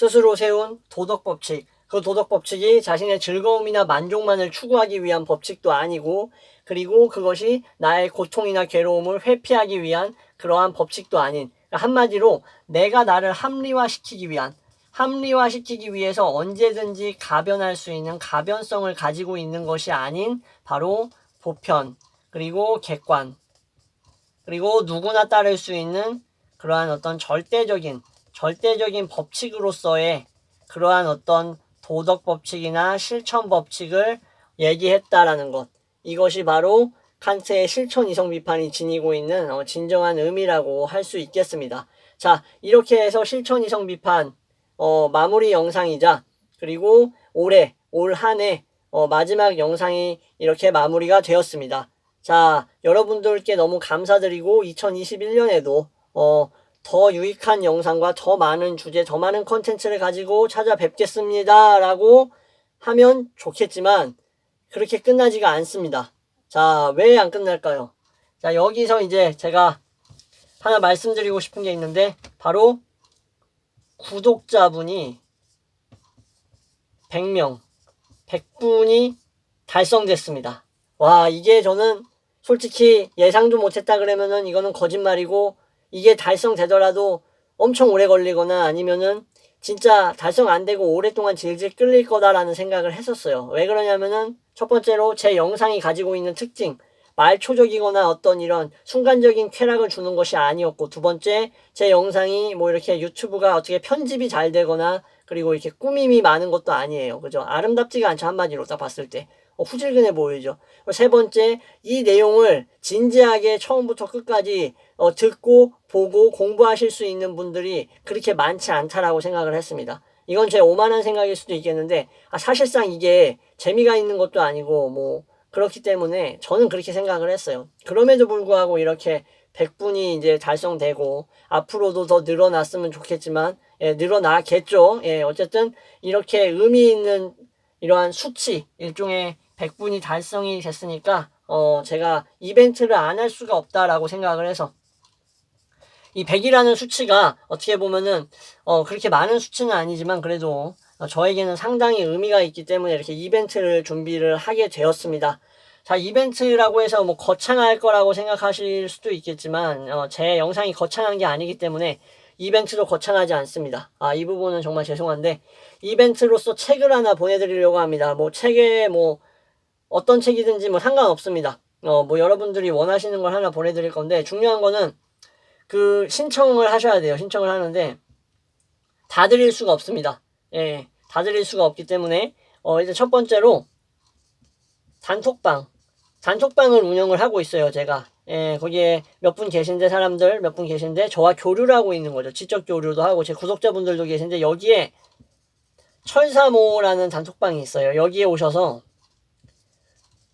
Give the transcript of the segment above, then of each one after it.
스스로 세운 도덕 법칙. 그 도덕 법칙이 자신의 즐거움이나 만족만을 추구하기 위한 법칙도 아니고, 그리고 그것이 나의 고통이나 괴로움을 회피하기 위한 그러한 법칙도 아닌, 그러니까 한마디로 내가 나를 합리화시키기 위한, 합리화시키기 위해서 언제든지 가변할 수 있는 가변성을 가지고 있는 것이 아닌 바로 보편, 그리고 객관, 그리고 누구나 따를 수 있는 그러한 어떤 절대적인, 절대적인 법칙으로서의 그러한 어떤 도덕 법칙이나 실천 법칙을 얘기했다라는 것. 이것이 바로 칸트의 실천 이성 비판이 지니고 있는 어, 진정한 의미라고 할 수 있겠습니다. 자, 이렇게 해서 실천 이성 비판 어, 마무리 영상이자 그리고 올해 올 한해 어, 마지막 영상이 이렇게 마무리가 되었습니다. 자, 여러분들께 너무 감사드리고 2021년에도 어, 더 유익한 영상과 더 많은 주제, 더 많은 컨텐츠를 가지고 찾아뵙겠습니다. 라고 하면 좋겠지만 그렇게 끝나지가 않습니다. 자, 왜 안 끝날까요? 자, 여기서 이제 제가 하나 말씀드리고 싶은 게 있는데 바로 구독자분이 100명, 100분이 달성됐습니다. 와, 이게 저는 솔직히 예상도 못했다 그러면은 이거는 거짓말이고 이게 달성되더라도 엄청 오래 걸리거나 아니면은 진짜 달성 안 되고 오랫동안 질질 끌릴 거다라는 생각을 했었어요. 왜 그러냐면은 첫 번째로 제 영상이 가지고 있는 특징, 말초적이거나 어떤 이런 순간적인 쾌락을 주는 것이 아니었고 두 번째 제 영상이 뭐 이렇게 유튜브가 어떻게 편집이 잘 되거나 그리고 이렇게 꾸밈이 많은 것도 아니에요. 그죠? 아름답지가 않죠. 한마디로 딱 봤을 때. 어, 후질근해 보이죠. 세 번째, 이 내용을 진지하게 처음부터 끝까지 어, 듣고 보고 공부하실 수 있는 분들이 그렇게 많지 않다라고 생각을 했습니다. 이건 제 오만한 생각일 수도 있겠는데 아, 사실상 이게 재미가 있는 것도 아니고 뭐 그렇기 때문에 저는 그렇게 생각을 했어요. 그럼에도 불구하고 이렇게 100분이 이제 달성되고 앞으로도 더 늘어났으면 좋겠지만 예, 늘어나겠죠. 예, 어쨌든 이렇게 의미 있는 이러한 수치 일종의 100분이 달성이 됐으니까 어 제가 이벤트를 안 할 수가 없다라고 생각을 해서 이 100이라는 수치가 어떻게 보면은 어 그렇게 많은 수치는 아니지만 그래도 어, 저에게는 상당히 의미가 있기 때문에 이렇게 이벤트를 준비를 하게 되었습니다. 자, 이벤트라고 해서 뭐 거창할 거라고 생각하실 수도 있겠지만 어, 제 영상이 거창한 게 아니기 때문에 이벤트도 거창하지 않습니다. 아, 이 부분은 정말 죄송한데 이벤트로서 책을 하나 보내드리려고 합니다. 뭐 책에 뭐 어떤 책이든지 뭐 상관없습니다. 어, 뭐 여러분들이 원하시는 걸 하나 보내드릴 건데 중요한 거는 그 신청을 하셔야 돼요. 신청을 하는데 다 드릴 수가 없습니다. 예, 다 드릴 수가 없기 때문에 어, 이제 첫 번째로 단톡방 단톡방을 운영을 하고 있어요. 제가 예, 거기에 몇 분 계신데 사람들 몇 분 계신데 저와 교류를 하고 있는 거죠. 지적 교류도 하고 제 구독자분들도 계신데 여기에 철사모라는 단톡방이 있어요. 여기에 오셔서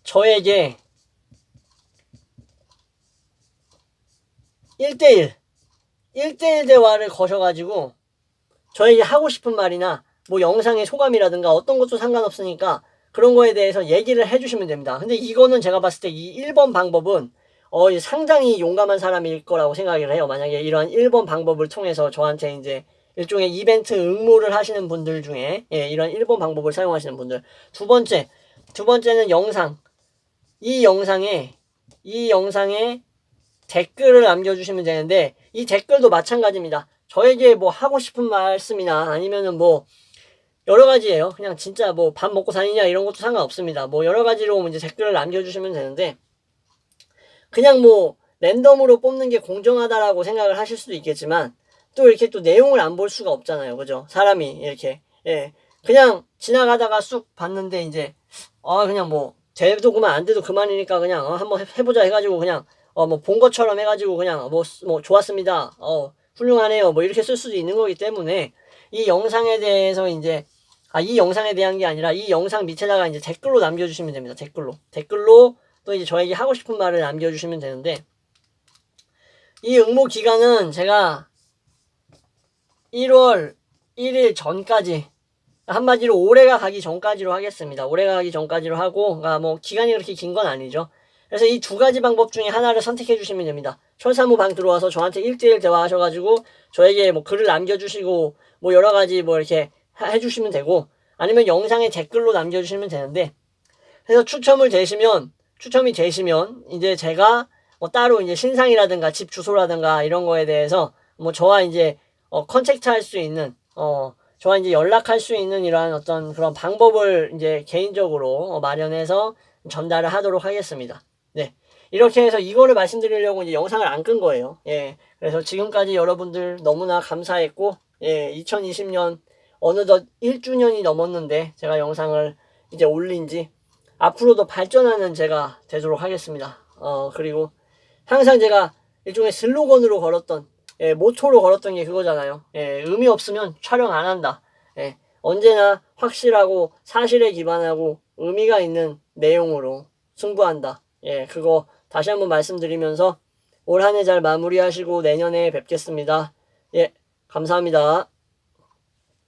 저에게 1대1, 1대1 대화를 거셔가지고 저에게 하고 싶은 말이나 뭐 영상의 소감이라든가 어떤 것도 상관없으니까 그런 거에 대해서 얘기를 해주시면 됩니다. 근데 이거는 제가 봤을 때 이 1번 방법은 어, 상당히 용감한 사람일 거라고 생각을 해요. 만약에 이런 1번 방법을 통해서 저한테 이제 일종의 이벤트 응모를 하시는 분들 중에 예, 이런 1번 방법을 사용하시는 분들. 두 번째, 두 번째는 영상. 이 영상에 이 영상에 댓글을 남겨주시면 되는데 이 댓글도 마찬가지입니다. 저에게 뭐 하고 싶은 말씀이나 아니면은 뭐 여러 가지예요. 그냥 진짜 뭐 밥 먹고 다니냐 이런 것도 상관없습니다. 뭐 여러 가지로 이제 댓글을 남겨주시면 되는데 그냥 뭐 랜덤으로 뽑는 게 공정하다라고 생각을 하실 수도 있겠지만 또 이렇게 또 내용을 안 볼 수가 없잖아요. 그죠? 사람이 이렇게 예 그냥 지나가다가 쑥 봤는데 이제 아 그냥 뭐 돼도 그만 안 돼도 그만이니까 그냥 어, 한번 해보자 해가지고 그냥 어 뭐 본 것처럼 해가지고 그냥 뭐뭐 좋았습니다. 어 훌륭하네요. 뭐 이렇게 쓸 수도 있는 거기 때문에 이 영상에 대해서 이제 아, 이 영상에 대한 게 아니라 이 영상 밑에다가 이제 댓글로 남겨주시면 됩니다. 댓글로. 댓글로 또 이제 저에게 하고 싶은 말을 남겨주시면 되는데, 이 응모 기간은 제가 1월 1일 전까지, 한마디로 올해가 가기 전까지로 하겠습니다. 올해가 가기 전까지로 하고, 그러니까 뭐 기간이 그렇게 긴 건 아니죠. 그래서 이 두 가지 방법 중에 하나를 선택해 주시면 됩니다. 철사무 방 들어와서 저한테 1대1 대화하셔가지고 저에게 뭐 글을 남겨주시고 뭐 여러 가지 뭐 이렇게 하- 해주시면 되고 아니면 영상에 댓글로 남겨주시면 되는데 그래서 추첨을 되시면 추첨이 되시면 이제 제가 뭐 따로 이제 신상이라든가 집 주소라든가 이런 거에 대해서 뭐 저와 이제 어 컨택트 할 수 있는 어 저와 이제 연락할 수 있는 이러한 어떤 그런 방법을 이제 개인적으로 어, 마련해서 전달을 하도록 하겠습니다. 네. 이렇게 해서 이거를 말씀드리려고 이제 영상을 안 끈 거예요. 예. 그래서 지금까지 여러분들 너무나 감사했고, 예, 2020년 어느덧 1주년이 넘었는데 제가 영상을 이제 올린 지 앞으로도 발전하는 제가 되도록 하겠습니다. 어, 그리고 항상 제가 일종의 슬로건으로 걸었던, 예, 모토로 걸었던 게 그거잖아요. 예, 의미 없으면 촬영 안 한다. 예, 언제나 확실하고 사실에 기반하고 의미가 있는 내용으로 승부한다. 예, 그거 다시 한번 말씀드리면서 올 한 해 잘 마무리하시고 내년에 뵙겠습니다. 예, 감사합니다.